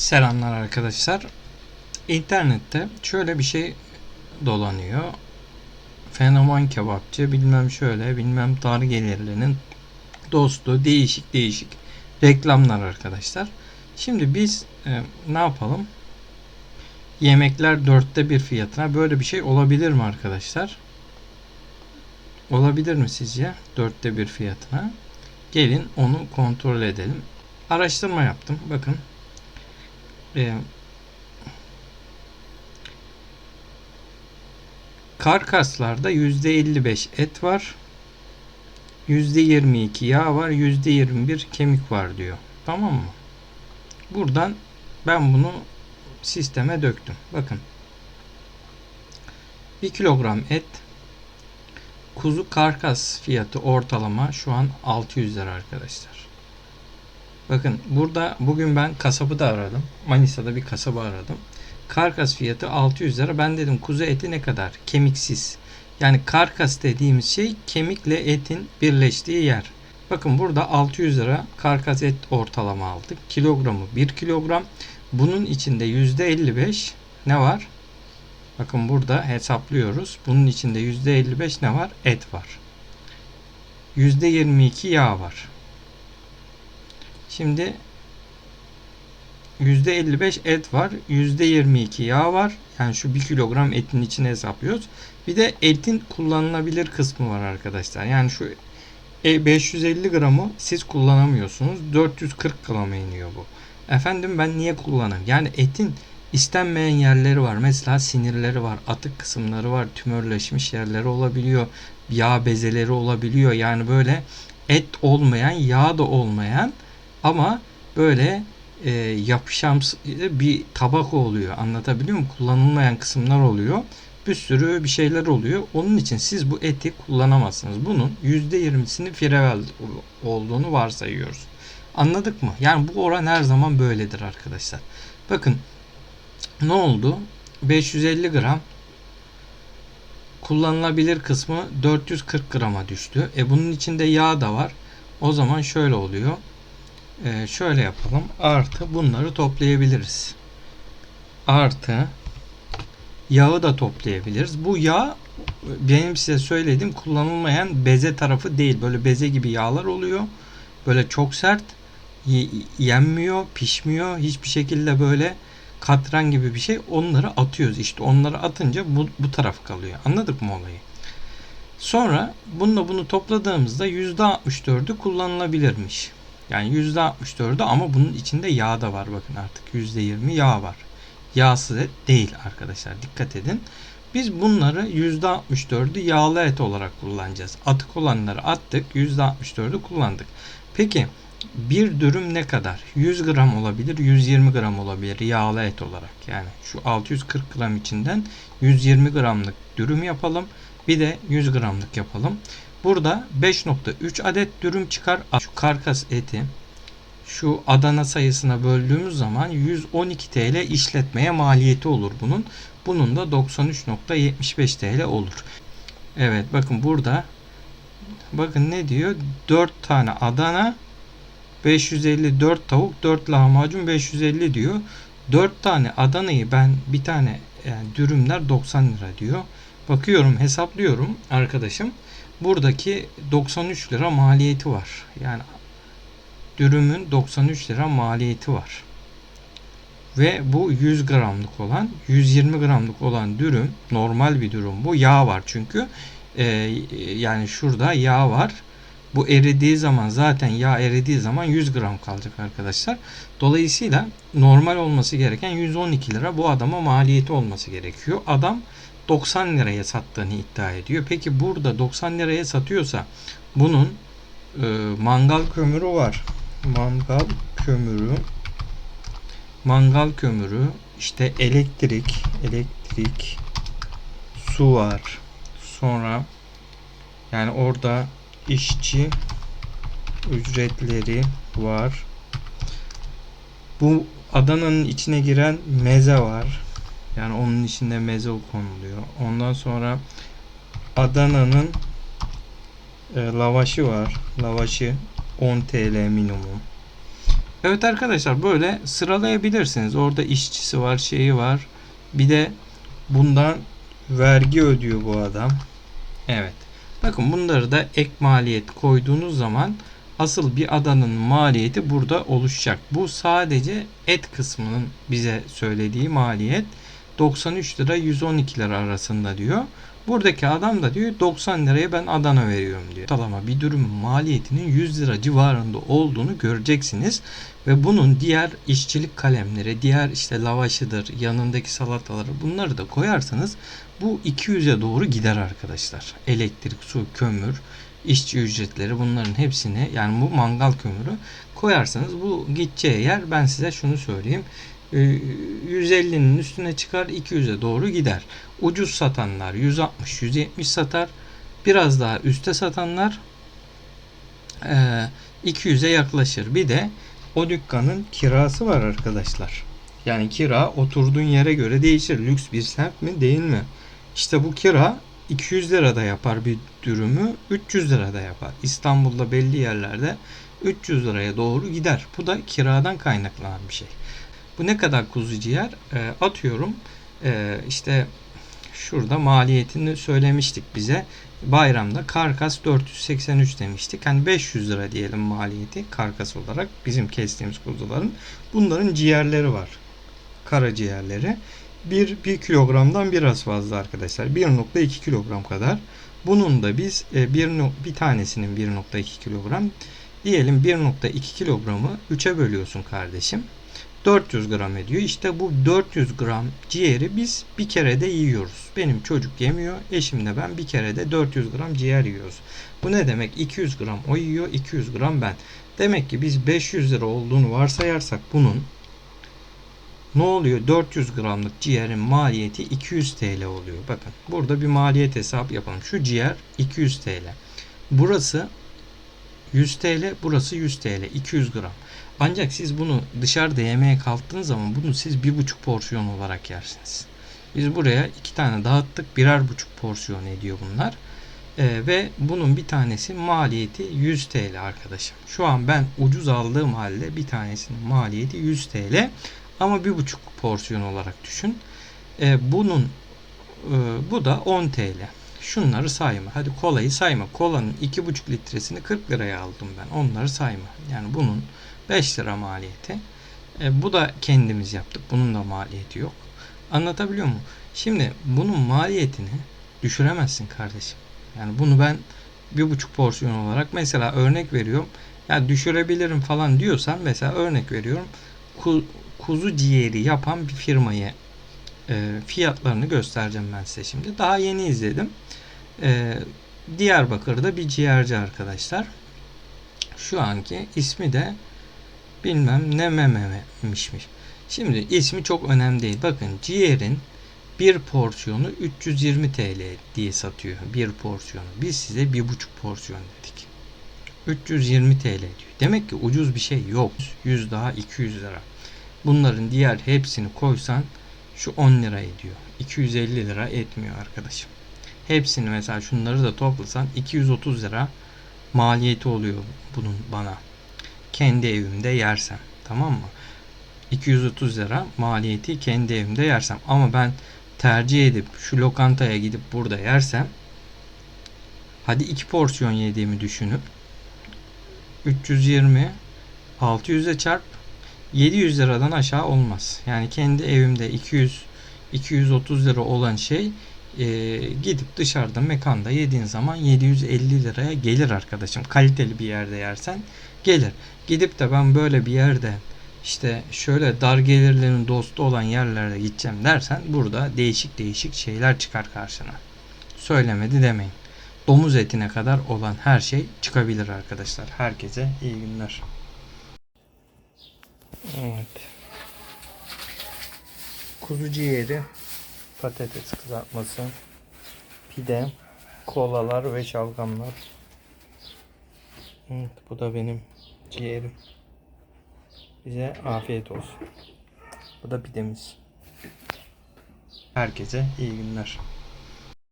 Selamlar arkadaşlar. İnternette şöyle bir şey dolanıyor. Fenomen kebapçı bilmem şöyle bilmem dar gelirlinin dostu değişik değişik reklamlar arkadaşlar. Şimdi biz e, ne yapalım? Yemekler dörtte bir fiyatına böyle bir şey olabilir mi arkadaşlar? Olabilir mi sizce? Dörtte bir fiyatına. Gelin onu kontrol edelim. Araştırma yaptım. Bakın e, karkaslarda %55 et var. %22 yağ var. %21 kemik var diyor. Tamam mı? Buradan ben bunu sisteme döktüm. Bakın. 1 kilogram et kuzu karkas fiyatı ortalama şu an 600 lira arkadaşlar. Bakın burada bugün ben kasabı da aradım. Manisa'da bir kasabı aradım. Karkas fiyatı 600 lira. Ben dedim kuzu eti ne kadar? Kemiksiz. Yani karkas dediğimiz şey kemikle etin birleştiği yer. Bakın burada 600 lira karkas et ortalama aldık. Kilogramı 1 kilogram. Bunun içinde %55 ne var? Bakın burada hesaplıyoruz. Bunun içinde %55 ne var? Et var. %22 yağ var. Şimdi %55 et var. %22 yağ var. Yani şu 1 kilogram etin içine hesaplıyoruz. Bir de etin kullanılabilir kısmı var arkadaşlar. Yani şu 550 gramı siz kullanamıyorsunuz. 440 grama iniyor bu. Efendim ben niye kullanayım? Yani etin istenmeyen yerleri var. Mesela sinirleri var, atık kısımları var, tümörleşmiş yerleri olabiliyor, yağ bezeleri olabiliyor. Yani böyle et olmayan, yağ da olmayan ama böyle e, yapışan bir tabak oluyor. Anlatabiliyor muyum? Kullanılmayan kısımlar oluyor. Bir sürü bir şeyler oluyor. Onun için siz bu eti kullanamazsınız. Bunun %20'sini Frevel olduğunu varsayıyoruz. Anladık mı? Yani bu oran her zaman böyledir arkadaşlar. Bakın ne oldu? 550 gram kullanılabilir kısmı 440 grama düştü. E bunun içinde yağ da var. O zaman şöyle oluyor e, şöyle yapalım. Artı bunları toplayabiliriz. Artı yağı da toplayabiliriz. Bu yağ benim size söylediğim kullanılmayan beze tarafı değil. Böyle beze gibi yağlar oluyor. Böyle çok sert yenmiyor, pişmiyor. Hiçbir şekilde böyle katran gibi bir şey. Onları atıyoruz. İşte onları atınca bu, bu taraf kalıyor. Anladık mı olayı? Sonra bununla bunu topladığımızda %64'ü kullanılabilirmiş. Yani %64'ü ama bunun içinde yağ da var bakın artık %20 yağ var. Yağsız et değil arkadaşlar dikkat edin. Biz bunları %64'ü yağlı et olarak kullanacağız. Atık olanları attık %64'ü kullandık. Peki bir dürüm ne kadar? 100 gram olabilir, 120 gram olabilir yağlı et olarak. Yani şu 640 gram içinden 120 gramlık dürüm yapalım. Bir de 100 gramlık yapalım. Burada 5.3 adet dürüm çıkar. Şu karkas eti şu Adana sayısına böldüğümüz zaman 112 TL işletmeye maliyeti olur bunun. Bunun da 93.75 TL olur. Evet bakın burada bakın ne diyor? 4 tane Adana 554 tavuk 4 lahmacun 550 diyor. 4 tane Adana'yı ben bir tane yani dürümler 90 lira diyor. Bakıyorum hesaplıyorum arkadaşım buradaki 93 lira maliyeti var. Yani dürümün 93 lira maliyeti var. Ve bu 100 gramlık olan 120 gramlık olan dürüm normal bir dürüm bu. Yağ var çünkü. Ee, yani şurada yağ var. Bu eridiği zaman zaten yağ eridiği zaman 100 gram kalacak arkadaşlar. Dolayısıyla normal olması gereken 112 lira bu adama maliyeti olması gerekiyor. Adam 90 liraya sattığını iddia ediyor. Peki burada 90 liraya satıyorsa bunun e, mangal kömürü var. Mangal kömürü mangal kömürü işte elektrik elektrik su var. Sonra yani orada işçi ücretleri var. Bu Adana'nın içine giren meze var. Yani onun içinde meze konuluyor. Ondan sonra Adana'nın e, lavaşı var. Lavaşı 10 TL minimum. Evet arkadaşlar böyle sıralayabilirsiniz. Orada işçisi var, şeyi var. Bir de bundan vergi ödüyor bu adam. Evet. Bakın bunları da ek maliyet koyduğunuz zaman asıl bir adanın maliyeti burada oluşacak. Bu sadece et kısmının bize söylediği maliyet 93 lira 112 lira arasında diyor. Buradaki adam da diyor 90 liraya ben Adana veriyorum diyor. Ortalama bir dürüm maliyetinin 100 lira civarında olduğunu göreceksiniz. Ve bunun diğer işçilik kalemleri, diğer işte lavaşıdır, yanındaki salataları bunları da koyarsanız bu 200'e doğru gider arkadaşlar. Elektrik, su, kömür, işçi ücretleri bunların hepsini yani bu mangal kömürü koyarsanız bu gideceği yer ben size şunu söyleyeyim. E, 150'nin üstüne çıkar 200'e doğru gider. Ucuz satanlar 160 170 satar. Biraz daha üste satanlar e, 200'e yaklaşır. Bir de o dükkanın kirası var arkadaşlar. Yani kira oturduğun yere göre değişir. Lüks bir semt mi değil mi? İşte bu kira 200 lirada yapar bir dürümü 300 lirada yapar. İstanbul'da belli yerlerde 300 liraya doğru gider. Bu da kiradan kaynaklanan bir şey. Bu ne kadar kuzu ciğer? E, atıyorum e, işte şurada maliyetini söylemiştik bize. Bayramda karkas 483 demiştik. Hani 500 lira diyelim maliyeti karkas olarak bizim kestiğimiz kuzuların. Bunların ciğerleri var. Karaciğerleri. 1, 1 kilogramdan biraz fazla arkadaşlar. 1.2 kilogram kadar. Bunun da biz e, bir, bir tanesinin 1.2 kilogram diyelim 1.2 kilogramı 3'e bölüyorsun kardeşim. 400 gram ediyor. İşte bu 400 gram ciğeri biz bir kere de yiyoruz. Benim çocuk yemiyor. Eşim de ben bir kere de 400 gram ciğer yiyoruz. Bu ne demek? 200 gram o yiyor, 200 gram ben. Demek ki biz 500 lira olduğunu varsayarsak bunun ne oluyor? 400 gramlık ciğerin maliyeti 200 TL oluyor. Bakın burada bir maliyet hesabı yapalım. Şu ciğer 200 TL. Burası 100 TL, burası 100 TL, 200 gram. Ancak siz bunu dışarıda yemeye kalktığınız zaman bunu siz bir buçuk porsiyon olarak yersiniz. Biz buraya iki tane dağıttık. Birer buçuk porsiyon ediyor bunlar. Ee, ve bunun bir tanesi maliyeti 100 TL arkadaşım. Şu an ben ucuz aldığım halde bir tanesinin maliyeti 100 TL. Ama bir buçuk porsiyon olarak düşün. Ee, bunun e, bu da 10 TL. Şunları sayma. Hadi kolayı sayma. Kolanın 2,5 litresini 40 liraya aldım ben. Onları sayma. Yani bunun 5 lira maliyeti. E, bu da kendimiz yaptık. Bunun da maliyeti yok. Anlatabiliyor muyum? Şimdi bunun maliyetini düşüremezsin kardeşim. Yani bunu ben bir buçuk porsiyon olarak mesela örnek veriyorum. Ya düşürebilirim falan diyorsan mesela örnek veriyorum. Ku- kuzu ciğeri yapan bir firmayı e, fiyatlarını göstereceğim ben size şimdi. Daha yeni izledim. E, Diyarbakır'da bir ciğerci arkadaşlar. Şu anki ismi de bilmem ne mememişmiş. Şimdi ismi çok önemli değil. Bakın ciğerin bir porsiyonu 320 TL diye satıyor. Bir porsiyonu. Biz size bir buçuk porsiyon dedik. 320 TL diyor. Demek ki ucuz bir şey yok. 100 daha 200 lira. Bunların diğer hepsini koysan şu 10 lira ediyor. 250 lira etmiyor arkadaşım. Hepsini mesela şunları da toplasan 230 lira maliyeti oluyor bunun bana. Kendi evimde yersem. Tamam mı? 230 lira maliyeti kendi evimde yersem. Ama ben tercih edip şu lokantaya gidip burada yersem hadi iki porsiyon yediğimi düşünüp 320 600'e çarp 700 liradan aşağı olmaz. Yani kendi evimde 200 230 lira olan şey e, gidip dışarıda mekanda yediğin zaman 750 liraya gelir arkadaşım. Kaliteli bir yerde yersen gelir. Gidip de ben böyle bir yerde işte şöyle dar gelirlerin dostu olan yerlerde gideceğim dersen burada değişik değişik şeyler çıkar karşına. Söylemedi demeyin. Domuz etine kadar olan her şey çıkabilir arkadaşlar. Herkese iyi günler. Evet. Kuzu ciğeri, patates kızartması, pide, kolalar ve şalgamlar. Evet, bu da benim ciğerim. Bize afiyet olsun. Bu da pidemiz. Herkese iyi günler.